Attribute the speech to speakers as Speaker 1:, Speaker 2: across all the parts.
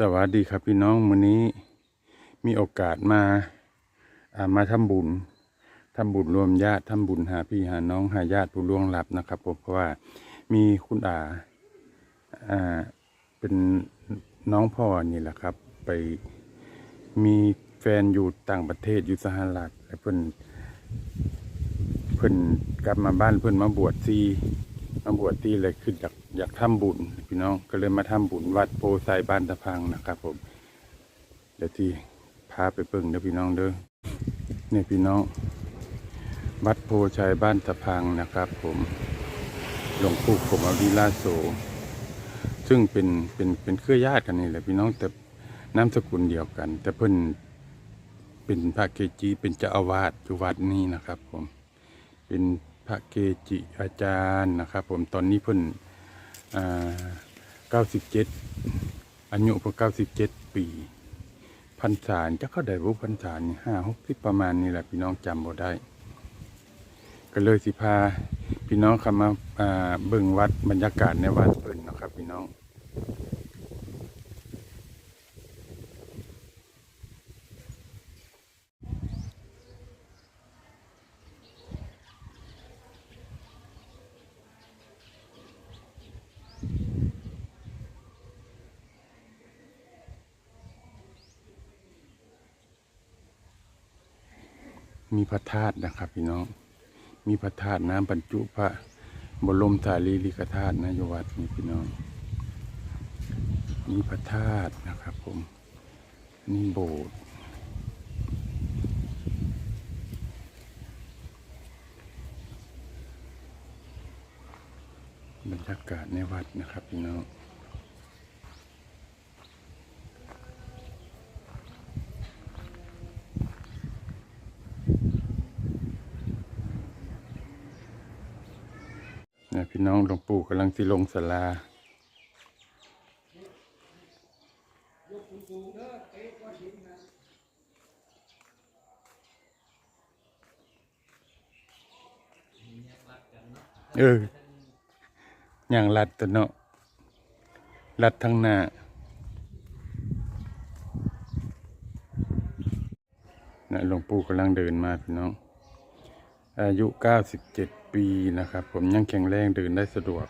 Speaker 1: สวัสดีครับพี่น้องวันนี้มีโอกาสมาามาทำบุญทำบุญรวมญาติทำบุญหาพี่หาน้องหาญาติผู้ล่วงลับนะครับผมเพราะว่ามีคุณอาอ่าเป็นน้องพ่อนี่แหละครับ ไปมีแฟนอยู่ต่างประเทศอยู่สหรัฐเพิ่นเพิ่นกลับมาบ้านเพิ่นมาบวชซี มาบวชที่เลยคืออยากอยากทำบุญพี่น้องก็เลยมาทำบุญวัดโพไซบ้านตะพังนะครับผมเดี๋ยวที่พาไปเบิ่งเด้อพี่น้องเด้อเนี่ยพี่น้อง วัดโพชัยบ้านตะพังนะครับ ผมหลวงปู่ผมอวิลาโสซึ่งเป็นเป็นเป็นเครือญาติกันนี่แหละพี่น้องแต่นามสกุลเดียวกัน แต่เพิ่นเป็นพระเกจิเป็นเจ้าอาวาสอยู่วัดนี้นะครับ ผมเป็น พระเกจิอาจารย์นะครับ ผมตอนนี้เพิ่นเก้าสิบเจ็ดอายุเพิ่นเก้าสิบเจ็ดปีพรรษาจะเข้าได้รู้พรรษานี่ห้าหกสิบประมาณนี้แหละพี่น้องจำบ่ได้ ก็เลยสิพาพี่น้องเข้ามาอ่าเบิ่งวัดบรรยากาศในวัดเพิ่นนะครับ พี่น้อง มีพระธาตุนะครับพี่น้อง มีพระธาตุน้ำบรรจุพระบรมสารีริกธาตุนะอยู่วัดนี้พี่น้อง มีพระธาตุนะครับ ผมนี่โบสถ์บรรยากาศในวัดนะครับพี่น้อง เนี่ยพี่น้องหลวงปู่กำลังสิลงศาลาเอออย่างรัดตัวเนาะรัดทั้งหน้านะหลวงปู่กำลังเดินมาพี่น้อง อายุ97ปีนะครับ ผมยังแข็งแรงเดินได้สะดวก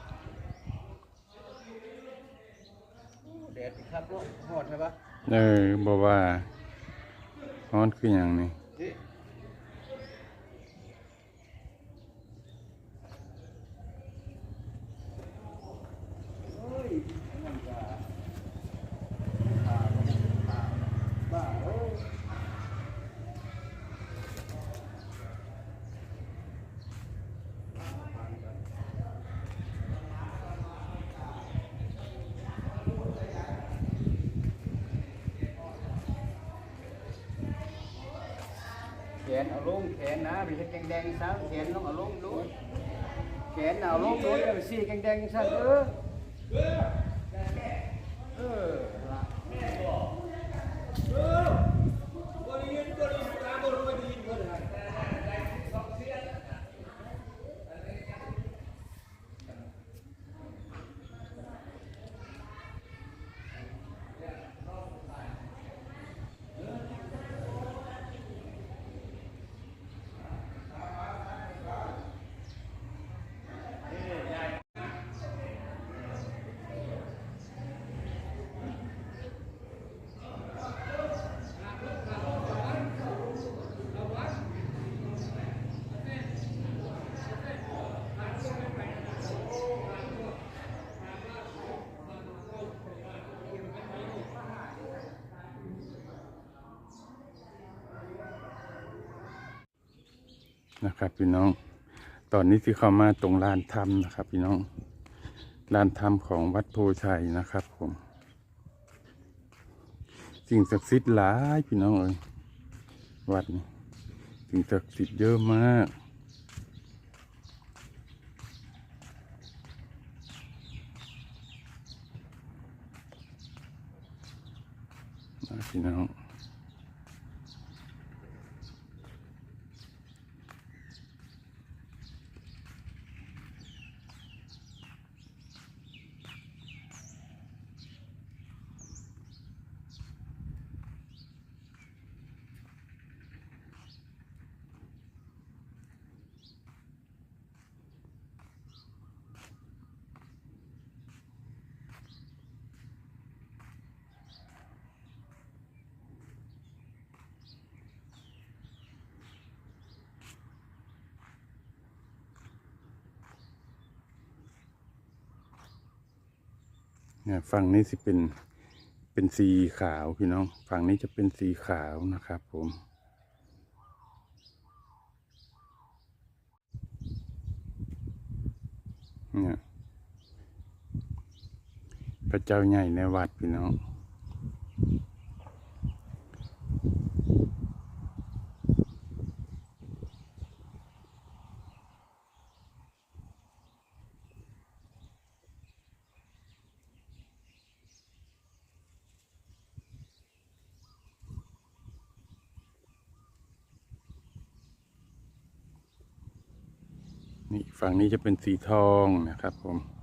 Speaker 2: แดดครับลูกหอดใช่ปะ
Speaker 1: เออบอกว่าฮ้อนคืออย่างนี้
Speaker 2: เอาลงแขนนะไปเฮ็ดแดงๆซะแขนต้องเอาลงดูแขนเอาลงดูอย่าไปซี่แดงๆซะเออ
Speaker 1: นะครับ พี่น้อง ตอนนี้ที่เข้ามาตรงลานถ้ำนะครับ พี่น้องลานถ้ำของวัดโพชัยนะครับ ผมสิ่งศักดิ์สิทธิ์หลายพี่น้องเอ้ยวัดนี้สิ่งศักดิ์สิทธิ์เยอะมาก เนี่ยฝั่งนี้สิเป็นเป็นสีขาวพี่น้อง ฝั่งนี้จะเป็นสีขาวนะครับ ผม เนี่ยพระเจ้าใหญ่ในวัดพี่น้อง นี่ ฝั่งนี้จะเป็นสีทองนะครับผม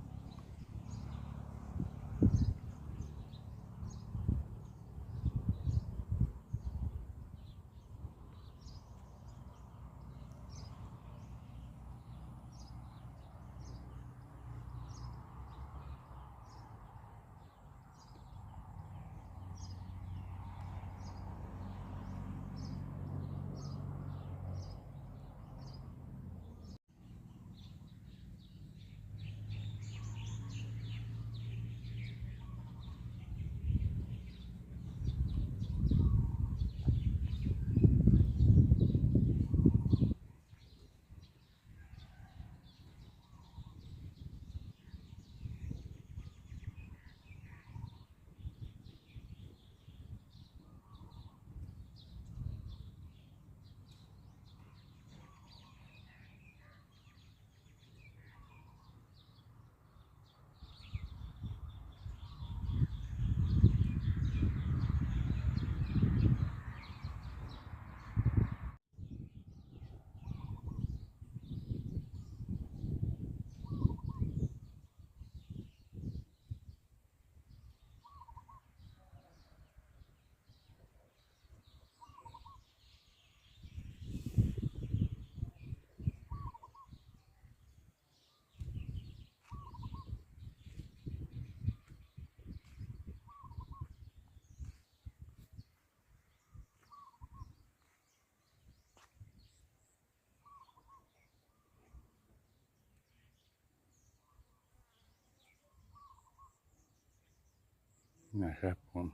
Speaker 1: นะครับผม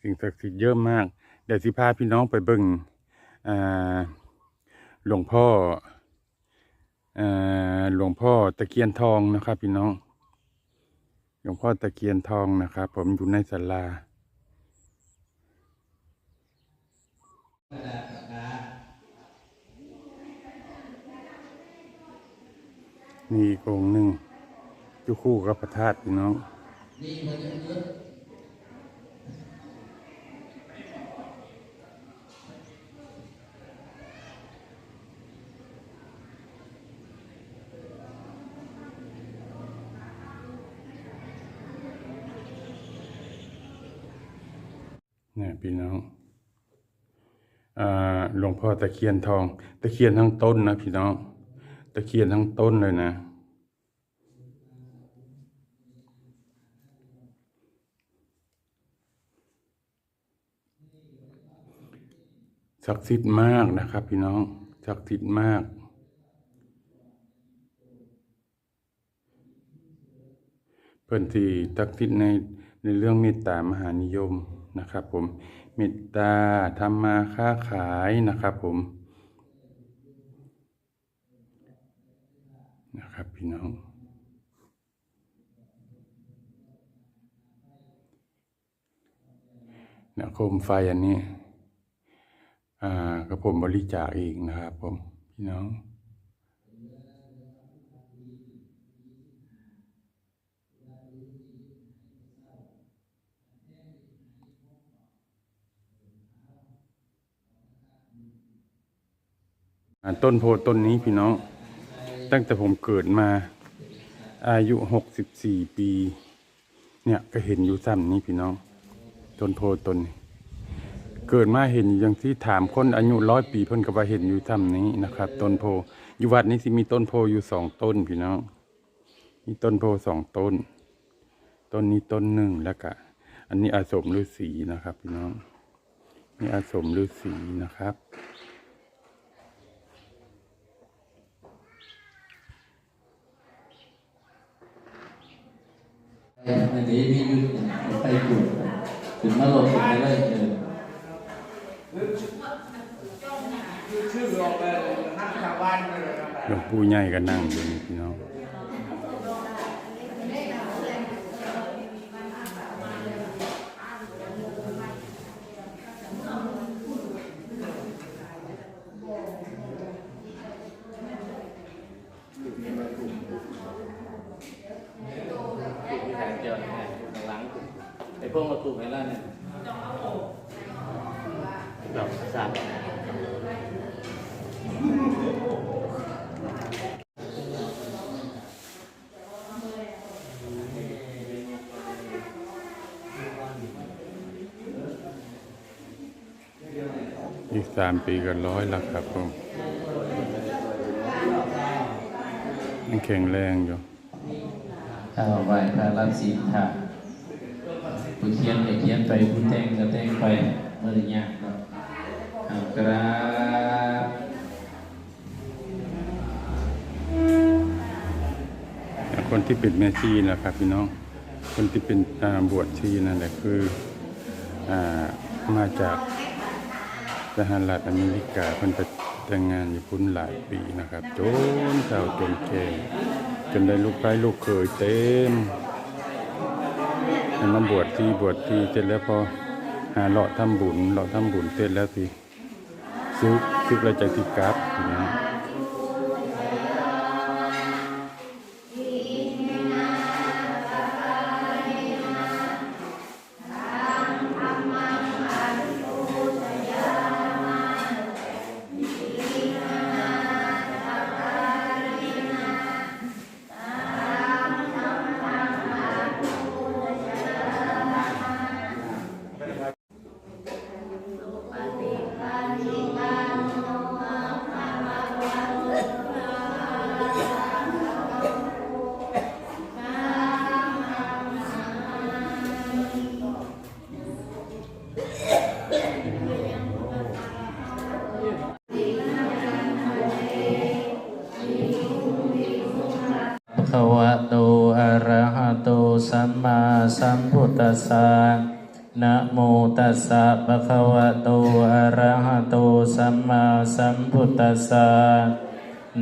Speaker 1: สิ่งศักดิ์สิทธิ์เยอะมากเดี๋ยวสิพาพี่น้องไปเบิ่งหลวงพ่อหลวงพ่อตะเคียนทองนะครับ พี่น้อง หลวงพ่อตะเคียนทองนะครับ ผมอยู่ในศาลามีอีกองค์หนึ่งอยู่คู่กับพระธาตุพี่น้อง เนี่ยพี่น้องอหลวงพ่อตะเคียนทอง ตะเคียนทั้งต้นนะพี่น้อง ตะเคียนทั้งต้นเลยนะ ศักดิ์สิทธิ์มากนะครับ พี่น้อง ศักดิ์สิทธิ์มากเพิ่นที่ตักทิศในในเรื่องเมตตามหานิยม นะครับผมเมตตาทำมาค้าขายนะครับผมนะครับพี่น้อง นะโคมไฟอันนี้ อ่ากระผมบริจาคเองนะครับผม พี่น้อง ต้นโพต้นนี้พี่น้อง ตั้งแต่ผมเกิดมา อายุหกสิบสี่ปี เนี่ยก็เห็นอยู่ซ้ำนี้พี่น้อง ต้นโพต้นนี้เกิดมาเห็นอย่างที่ถามคนอายุร้อยปีเพิ่นก็ว่าเห็นอยู่ซ้ำนี้นะครับ ต้นโพอยู่วัดนี้สิมีต้นโพอยู่สองต้นพี่น้อง มีต้นโพสองต้น ต้นนี้ต้นหนึ่งแล้วก็อันนี้อาสมฤาษีนะครับ พี่น้องนี่อาสมฤาษีนะครับ
Speaker 3: อันนี้พี่ยุทธไปจุดถึงมาลงถึงไปเลยเออ
Speaker 1: หลวงปู่ใหญ่ก็นั่งอยู่นี่พี่น้อง
Speaker 3: แข่งเดียวเนี่ยหลังไอ้พวกมาตุกไหนล่ะเนี่ยดอกสาม
Speaker 1: อีก สามปีก็ร้อยแล้วครับผมยังแข็งแรงอยู่
Speaker 3: ถ้าเอาไหวพระรับศีลค่ะผู้เขียนก็เขียนไปผู้แต่งก็แต่งไปเมื่อไรยากครับเอาครับ
Speaker 1: คนที่เป็นแม่ชีนะครับพี่น้อง คนที่เป็นอ่าบวชชีนั่นแหละคืออ่ามาจาก สหรัฐอเมริกาเพิ่นไปแต่งงานอยู่พุ่นหลายปีนะครับจนเฒ่าจนแก่จนได้ลูกไปลูกเคยเต็มให้มาบวชที่บวชที่เสร็จแล้วพอหาเลาะทำบุญเลาะทำบุญเสร็จแล้วสิซึกซึกแล้วจากที่กลับ
Speaker 3: นะ คะวะโตอะระหะโตสัมมาสัมพุทธัสสะนะโมตัสสะภะคะวะโตอะระหะโตสัมมาสัมพุทธัสสะ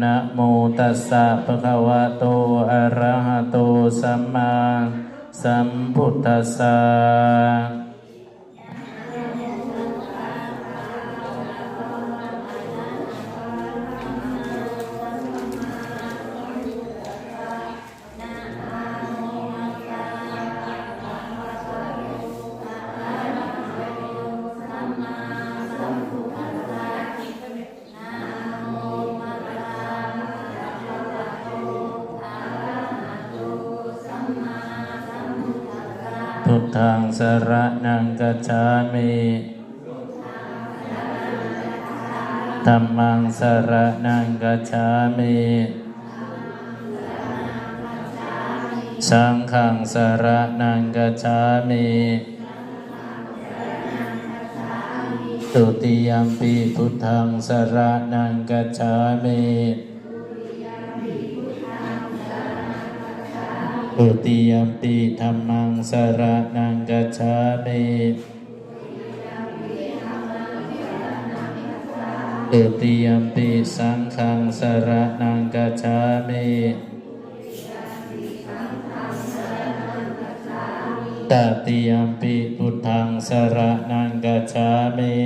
Speaker 3: นะโมตัสสะภะคะวะโตอะระหะโตสัมมาสัมพุทธัสสะ พุทธังสระนังกัจฉามิธัมมังสระนังกัจฉามิสังฆังสระนังกัจฉามิ ตุติยมปีพุทธังสรนังกัจฉามิตุติยมปีธรรมังสรนังกัจฉามิตุติยมปีสังฆังสรนังกัจฉามิ ตติยมปีพุทธังสรนังกัจฉามิ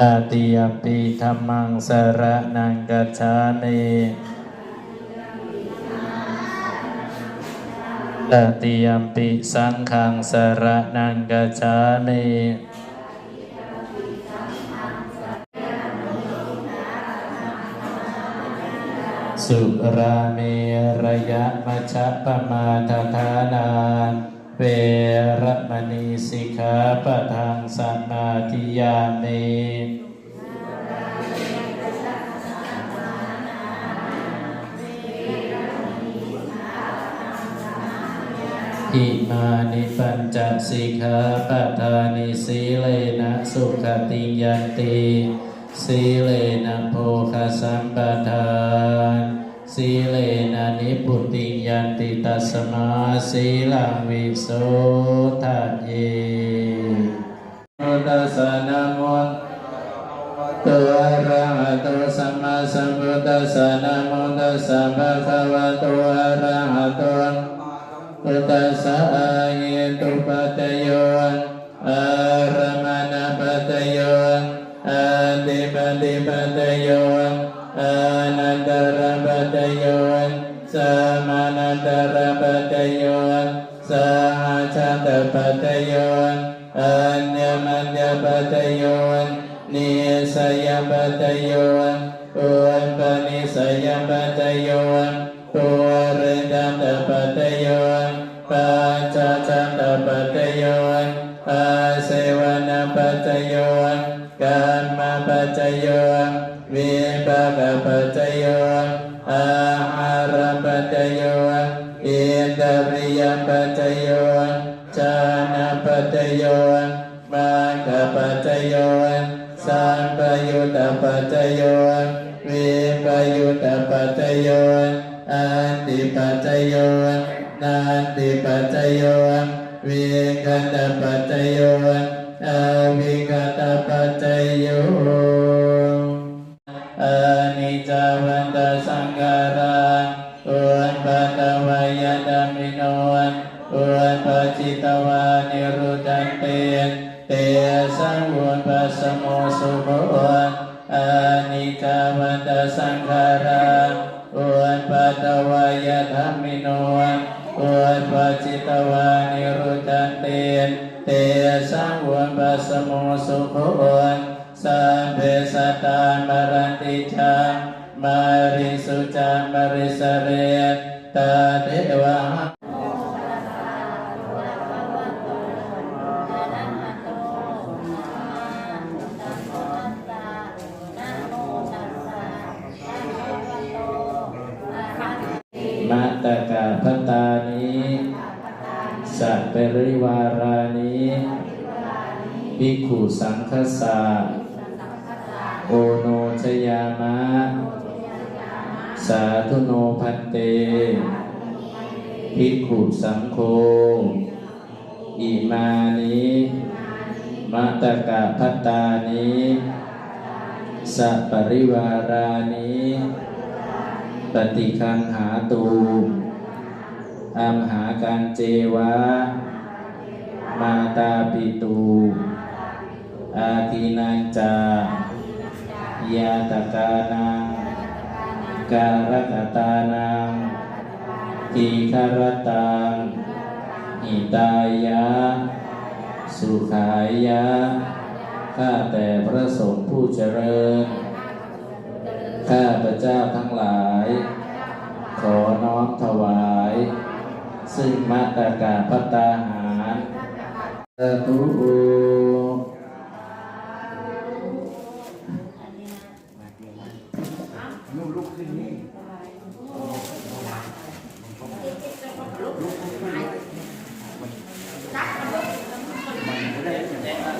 Speaker 3: ตติยมปีธรรมังสรนังกัจฉามิตติยมปิสังขังสรนังกัจฉามิ สุราเมระยะมัชฌปมาทฐานา เวรมณีสิกขาปะทังสมาธิยามิอิมานิปัญจสิกขาปทานิสีเลนะสุขติยันติ สีเลนะโภคสัมปทานสีเลนะนิพุติยันติตัสมาสีลังวิโสทะเยมุตัสสะนะโมตัวอระหะโตสัมมาสัมพุทธัสนะโมตัสสะภะคะวะโตอะระหะโตพุทธัสสะอาเยตุปัตโยอาร ปัตโยอานันตระปัตโยสมานันตระปัตโยสหชันตปัตโยอัญญมัญญปัตโยนิสยปัตโยอุปนิสยปัตโยปุริจันตปัตโยปัจจันตปัตโยนอาเสวนปัตโยนกรรม ปัจโยวิปากปัจโยนอาหารปัจโยนอินทริยปัจโยนจานะปัจโยนมังคปัจโยนสัมปยุตตปัจโยนวิปยุตตปัจโยนอันติปัจโยนนาติปัจจโยวิคันตปัจจโยอวิคัตปัจจโย ตวานิรุตังเตเตสังวุปสสโมสุโภอานิกาวันตสังขาร สังคสาโอโนชยามะ สาธุโนพันเต ภิกขุสังโฆอิมานิมัตตกาพัตตานิสัปริวารานิปฏิคันหาตูอัมหาการเจวะ มาตาปิตู อาทินังจายาตกานังการกตานังทีคารตังหิตายะ สุขายะ ข้าแต่พระสงฆ์ผู้เจริญ ข้าพระเจ้าทั้งหลาย ขอน้อมถวาย ซึ่งมัตตกาพัตตาหารสาธุ
Speaker 2: นุ่มลุกขึ้นนี่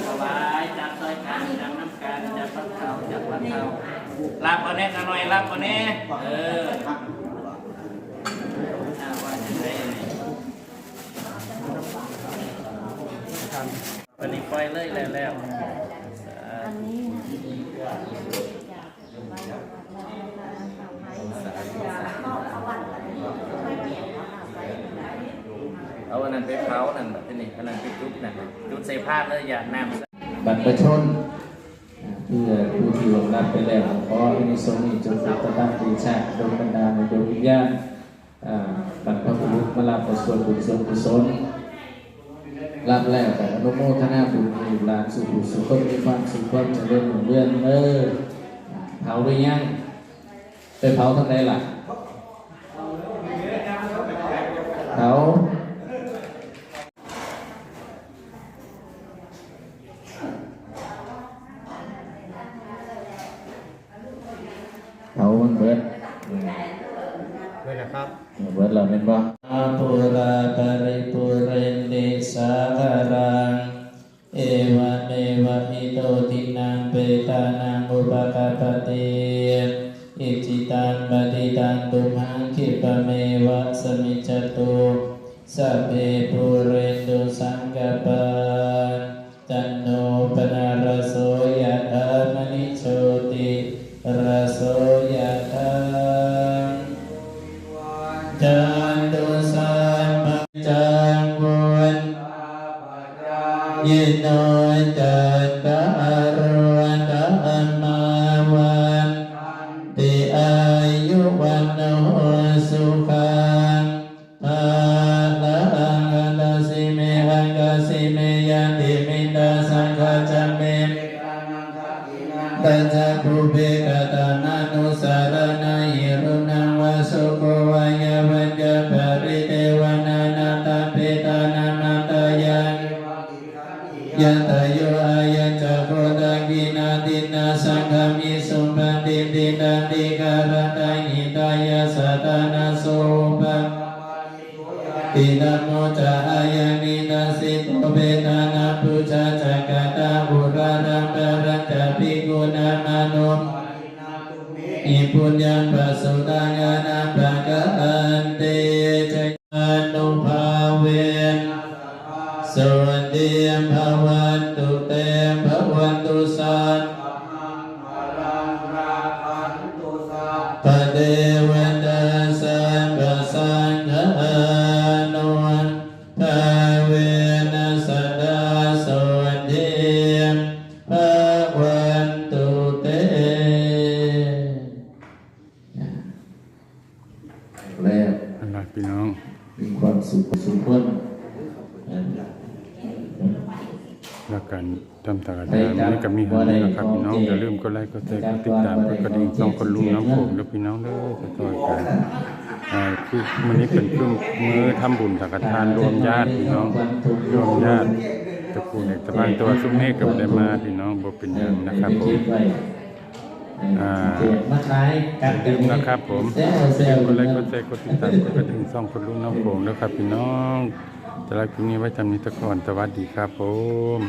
Speaker 3: ถวายจับซอยกันจับน้ำกันจับพัดเท้าจับพัดเท้า รับเอาแน่กันหน่อยรับเอาแน่เออว่าจะได้ยังไงวันนี้ปล่อยเลยแล้วแล้วสาธุเอาอันนั้นไปเผานั่นแบบนี้อันนั้นไปจุดนั่นจุดใส่ผ้าเลยอย่าน้ำบัตรประชาชน เพื่อผู้ที่ลงรับไปแล้วขอให้ในสงฆ์นี้จงเป็นตตั้งดีชาติดวงบรรดาในดวงวิญญาณบรรพบุรุษมาลาประส่วนบุญส่วนกุศลรับแล้วแต่อนุโมทนาบุญให้หลานสุขุสุขมีความสุขความเจริญรุ่งเรืองเออเผาด้วยยังไปเผาทางใดล่ะเผา จันตุสัมปจันวุนยินโนจัตารตัยตายสัตานาโสปะตินโมจายังนินาสิโตเวทานาปุจจาจักตาบุรารังปรัจจปิกุณามโนอิปุญญปัสสุตังานาปะกะ สุขสุขคน
Speaker 1: แล้วกันทำตากระดานมันก็มีหันนี้นะครับพี่น้องอย่าลืมกดไลค์กดแชร์กดติดตามกดกระดิ่งส่องคนลุงน้ำโขงแล้วพี่น้องเด้อจะต่อยกันอ่าคือมันนี้เป็นเครื่องมือทำบุญสังฆทานรวมญาติพี่น้องรวมญาติตระกูลเอกตะบานตัวซุ้มเมฆกับได้มาพี่น้องบ่เป็นหยังนะครับผมอ่า
Speaker 3: มาคล้ายกัน
Speaker 1: อย่าลืมนะครับผม
Speaker 3: เซวแซว
Speaker 1: กดไลค์กดแชร์กดติดตามกดกระดิ่งส่องคนลุงน้องโขงแล้วครับพี่น้องจะรักคลิปนี้ไว้จำนี้ตะก่อนสวัสดีครับผม